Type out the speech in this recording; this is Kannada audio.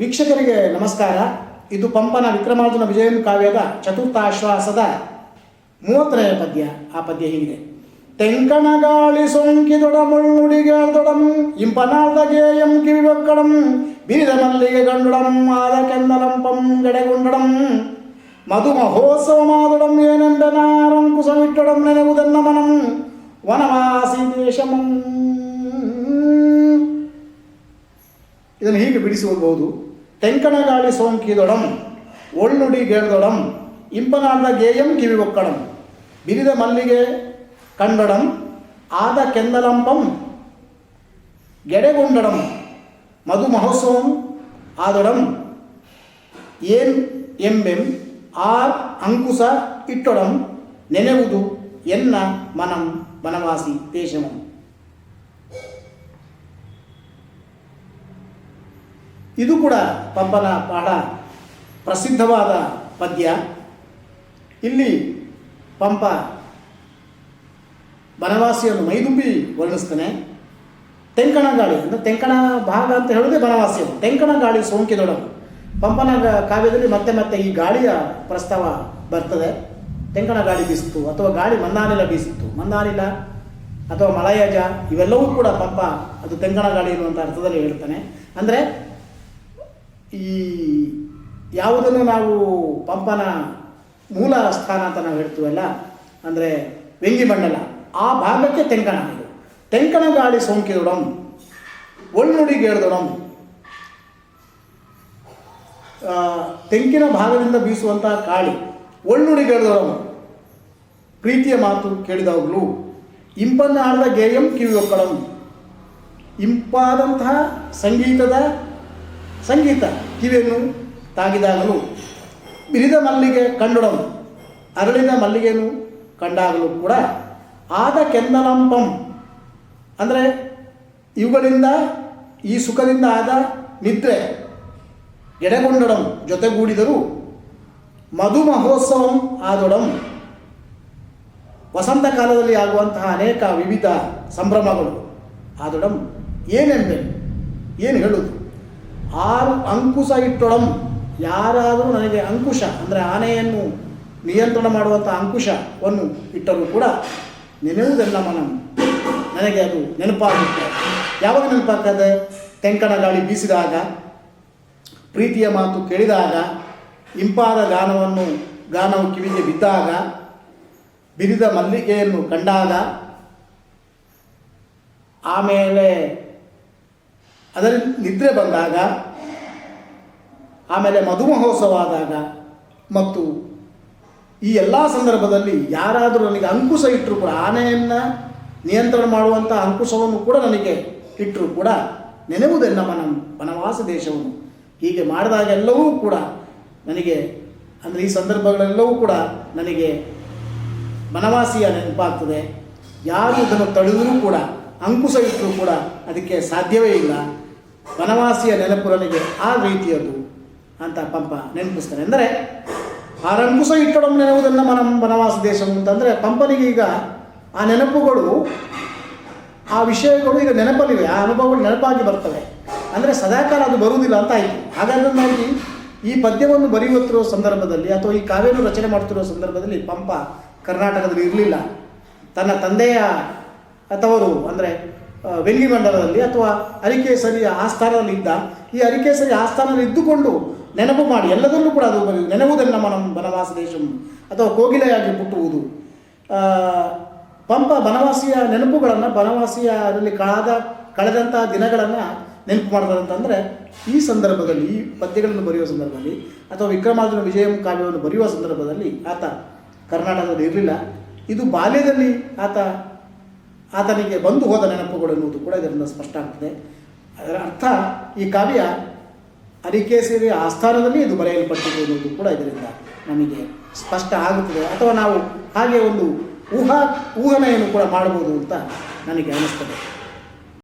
ವೀಕ್ಷಕರಿಗೆ ನಮಸ್ಕಾರ. ಇದು ಪಂಪನ ವಿಕ್ರಮಾರ್ಜುನ ವಿಜಯನ್ ಕಾವ್ಯದ ಚತುರ್ಥಾಶ್ವಾಸದ ಮೂವತ್ತನೆಯ ಪದ್ಯ. ಆ ಪದ್ಯ ಹೀಗಿದೆ. ತೆಂಕಣ ಗಾಳಿ ಸೋಂಕಿದೊಡಮುಳ್ಳುಡಿಗೇಳ್ದೊಡಂ ಇಂಪನಾದ ಗೇಯಂ ಕಿವಿವಕ್ಕಡಂ ಬಿರಿದ ಮಲ್ಲಿಗೆ ಗಂಡುಡಂ, ಆದ ಕೆಂದಲಂಪಂ ಗಡೆಗುಂಡಡಂ ಮಧು ಮಹೋತ್ಸವ ಮಾದಡಂ ಏನೆಂಬೆನಾರಂಕುಸವಿಟ್ಟೊಡಂ ನೆನೆವುದನ್ನ ಮನಂ, ವನವಾಸಿ ದೇಶಮಂ ಇದನ್ನು ಹೀಗೆ ಬಿಡಿಸಿ ಓದ್ಬೋದು ತೆಂಕಣ ಗಾಳಿ ಸೋಂಕಿದೊಡಂ, ಒಳ್ನುಡಿ ಗೇಳ್ದೊಡಂ ಇಂಪನಾದ ಗೇಯಂ ಕಿವಿ ಒಕ್ಕಡಂ ಬಿರಿದ ಮಲ್ಲಿಗೆ ಕಂಡಡಂ ಆದ ಕೆಂದಲಂಪಂ ಗೆಡೆಗೊಂಡಡಂ ಮಧು ಮಹೋತ್ಸವಂ ಆದೊಡಂ. ಏನ್ ಎಂಬೆಂ, ಆರ್ ಅಂಕುಶ ಇಟ್ಟೊಡಂ ನೆನೆವುದು ಎನ್ನ ಮನಂ ವನವಾಸಿ ದೇಶಮಂ. ಇದು ಕೂಡ ಪಂಪನ ಬಹಳ ಪ್ರಸಿದ್ಧವಾದ ಪದ್ಯ. ಇಲ್ಲಿ ಪಂಪ ಬನವಾಸಿಯನ್ನು ಮೈದುಂಬಿ ವರ್ಣಿಸ್ತಾನೆ. ತೆಂಕಣ ಗಾಳಿ, ಅಂದರೆ ತೆಂಕಣ ಭಾಗ ಅಂತ ಹೇಳೋದೇ ಬನವಾಸಿಯನ್ನು. ತೆಂಕಣ ಗಾಳಿ ಸೋಂಕಿದೊಡನು ಪಂಪನ ಕಾವ್ಯದಲ್ಲಿ ಮತ್ತೆ ಮತ್ತೆ ಈ ಗಾಳಿಯ ಪ್ರಸ್ತಾವ ಬರ್ತದೆ. ತೆಂಕಣ ಗಾಳಿ ಬೀಸಿತು, ಅಥವಾ ಗಾಳಿ ಮಂದಾನಿಲ ಬೀಸಿತ್ತು ಮಂದಾನಿಲ ಅಥವಾ ಮಲಯಜ, ಇವೆಲ್ಲವೂ ಕೂಡ ಪಂಪ ಅದು ತೆಂಕಣ ಗಾಳಿ ಅನ್ನುವಂಥ ಅರ್ಥದಲ್ಲಿ ಹೇಳ್ತಾನೆ. ಅಂದರೆ ಈ ಯಾವುದನ್ನು ನಾವು ಪಂಪನ ಮೂಲ ಸ್ಥಾನ ಅಂತ ನಾವು ಹೇಳ್ತೀವಲ್ಲ, ಅಂದರೆ ವ್ಯಂಗ್ಯಮಂಡಲ ಆ ಭಾಗಕ್ಕೆ ತೆಂಕಣ ಇದು ತೆಂಕಣ ಗಾಳಿ ಸೋಂಕಿದೊಡಂ ಒಳ್ನುಡಿಗೇಳ್ದೊಡಂ ತೆಂಕಿನ ಭಾಗದಿಂದ ಬೀಸುವಂತಹ ಗಾಳಿ ಒಳ್ನುಡಿಗೇಳ್ದೊಡಂ ಪ್ರೀತಿಯ ಮಾತು ಕೇಳಿದಾಗಲೂ ಇಂಪನ್ನ ಆಡಿದ ಗೇಯಂ ಕಿವಿ ಒಕ್ಕಳಂ ಇಂಪಾದಂತಹ ಸಂಗೀತದ ಸಂಗೀತ, ಕಿವಿಯನ್ನು ತಾಗಿದಾಗಲೂ, ಬಿರಿದ ಮಲ್ಲಿಗೆ ಕಂಡುಡಲು ಅರಳಿದ ಮಲ್ಲಿಗೆಯನ್ನು ಕಂಡಾಗಲೂ ಕೂಡ ಆದ ಕೆಂದಲಂಪಂ. ಅಂದರೆ ಇವುಗಳಿಂದ, ಈ ಸುಖದಿಂದ ಆದ ನಿದ್ರೆ, ಎಡೆಗೊಂಡಡಂ ಜೊತೆಗೂಡಿದರೂ ಮಧು ಮಹೋತ್ಸವಂ ಆದೊಡಂ. ವಸಂತ ಕಾಲದಲ್ಲಿ ಆಗುವಂತಹ ಅನೇಕ ವಿವಿಧ ಸಂಭ್ರಮಗಳು ಆದೊಡಂ. ಏನೆಂಬೆ ಏನು ಹೇಳುವುದು ಆರು ಅಂಕುಶ ಇಟ್ಟೊಡಂ. ಯಾರಾದರೂ ನನಗೆ ಅಂಕುಶ, ಅಂದರೆ ಆನೆಯನ್ನು ನಿಯಂತ್ರಣ ಮಾಡುವಂಥ ಅಂಕುಶವನ್ನು ಇಟ್ಟರೂ ಕೂಡ ನೆನೆಯುವುದೆಲ್ಲ ಮನ. ನನಗೆ ಅದು ನೆನಪಾಗುತ್ತೆ. ಯಾವಾಗ ನೆನಪಾಗ್ತದೆ? ತೆಂಕಣ ಗಾಳಿ ಬೀಸಿದಾಗ, ಪ್ರೀತಿಯ ಮಾತು ಕೇಳಿದಾಗ, ಇಂಪಾದ ಗಾನವನ್ನು, ಗಾನವು ಕಿವಿಗೆ ಬಿದ್ದಾಗ, ಬಿರಿದ ಮಲ್ಲಿಗೆಯನ್ನು ಕಂಡಾಗ, ಆಮೇಲೆ ಅದರಲ್ಲಿ ನಿದ್ರೆ ಬಂದಾಗ, ಆಮೇಲೆ ಮಧುಮಹೋತ್ಸವ ಆದಾಗ ಮತ್ತು ಈ ಎಲ್ಲ ಸಂದರ್ಭದಲ್ಲಿ ಯಾರಾದರೂ ನನಗೆ ಅಂಕುಶ ಇಟ್ಟರು ಕೂಡ, ಆನೆಯನ್ನು ನಿಯಂತ್ರಣ ಮಾಡುವಂಥ ಅಂಕುಶವನ್ನು ಕೂಡ ನನಗೆ ಇಟ್ಟರು ಕೂಡ ನೆನೆವುದೇ ನಮ್ಮ ನಮ್ಮ ವನವಾಸ ದೇಶವನ್ನು. ಹೀಗೆ ಮಾಡಿದಾಗೆಲ್ಲವೂ ಕೂಡ ನನಗೆ, ಅಂದರೆ ಈ ಸಂದರ್ಭಗಳೆಲ್ಲವೂ ಕೂಡ ನನಗೆ ವನವಾಸಿಯ ನೆನಪಾಗ್ತದೆ. ಯಾರು ಇದನ್ನು ತಡೆದರೂ ಕೂಡ, ಅಂಕುಶ ಇಟ್ಟರೂ ಕೂಡ ಅದಕ್ಕೆ ಸಾಧ್ಯವೇ ಇಲ್ಲ. ವನವಾಸಿಯ ನೆನಪು ನನಗೆ ಆ ರೀತಿಯದು ಅಂತ ಪಂಪ ನೆನಪಿಸ್ತಾನೆ. ಅಂದರೆ ಆ ರಂಕುಶ ಇಟ್ಟೊಡಂ ಮನಂ ವನವಾಸ ದೇಶ ಅಂತಂದರೆ ಪಂಪನಿಗೆ ಈಗ ಆ ನೆನಪುಗಳು, ಆ ವಿಷಯಗಳು ಈಗ ನೆನಪಲ್ಲಿವೆ. ಆ ಅನುಭವಗಳು ನೆನಪಾಗಿ ಬರ್ತವೆ. ಅಂದರೆ ಸದಾಕಾಲ ಅದು ಬರುವುದಿಲ್ಲ ಅಂತ ಆಯಿತು. ನಾವು ಈ ಪದ್ಯವನ್ನು ಬರೆಯುತ್ತಿರುವ ಸಂದರ್ಭದಲ್ಲಿ ಅಥವಾ ಈ ಕಾವ್ಯವನ್ನು ರಚನೆ ಮಾಡ್ತಿರುವ ಸಂದರ್ಭದಲ್ಲಿ ಪಂಪ ಕರ್ನಾಟಕದಲ್ಲಿ ಇರಲಿಲ್ಲ ತನ್ನ ತಂದೆಯ ತವರು, ಅಂದರೆ ಮಂಡಲದಲ್ಲಿ ಅಥವಾ ಅರಿಕೇಸರಿಯ ಆಸ್ಥಾನದಲ್ಲಿ ಇದ್ದ ಈ ಅರಿಕೇಸರಿ ಆಸ್ಥಾನದಲ್ಲಿ ಇದ್ದುಕೊಂಡು ನೆನಪು ಮಾಡಿ, ಎಲ್ಲದರಲ್ಲೂ ಕೂಡ ಅದು ನೆನವುದನ್ನ ಮನಂ ಬನವಾಸ ದೇಶಂ, ಅಥವಾ ಕೋಗಿಲೆಯಾಗಿ ಮುಟ್ಟುವುದು ಪಂಪ ಬನವಾಸಿಯ ನೆನಪುಗಳನ್ನು ಅದರಲ್ಲಿ ಕಳೆದ ಕಳೆದಂತಹ ದಿನಗಳನ್ನು ನೆನಪು ಮಾಡ್ತಾರೆ ಅಂತಂದರೆ ಈ ಸಂದರ್ಭದಲ್ಲಿ, ಈ ಪದ್ಯಗಳನ್ನು ಬರೆಯುವ ಸಂದರ್ಭದಲ್ಲಿ, ಅಥವಾ ವಿಕ್ರಮಾರ್ಜುನ ವಿಜಯಂ ಕಾವ್ಯವನ್ನು ಬರೆಯುವ ಸಂದರ್ಭದಲ್ಲಿ ಆತ ಕರ್ನಾಟಕದಲ್ಲಿ ಇರಲಿಲ್ಲ ಇದು ಬಾಲ್ಯದಲ್ಲಿ ಆತ ಆತನಿಗೆ ಬಂದು ಹೋದ ನೆನಪುಗಳು ಎನ್ನುವುದು ಕೂಡ ಇದರಿಂದ ಸ್ಪಷ್ಟ ಆಗ್ತದೆ. ಅದರ ಅರ್ಥ ಈ ಕಾವ್ಯ ಅರಿಕೇಸರಿ ಆಸ್ಥಾನದಲ್ಲಿ ಇದು ಬರೆಯಲ್ಪಟ್ಟಿದೆ ಎನ್ನುವುದು ಕೂಡ ಇದರಿಂದ ನಮಗೆ ಸ್ಪಷ್ಟ ಆಗುತ್ತದೆ. ಅಥವಾ ನಾವು ಹಾಗೆ ಒಂದು ಊಹಾ, ಊಹನೆಯನ್ನು ಕೂಡ ಮಾಡ್ಬೋದು ಅಂತ ನನಗೆ ಅನಿಸ್ತದೆ.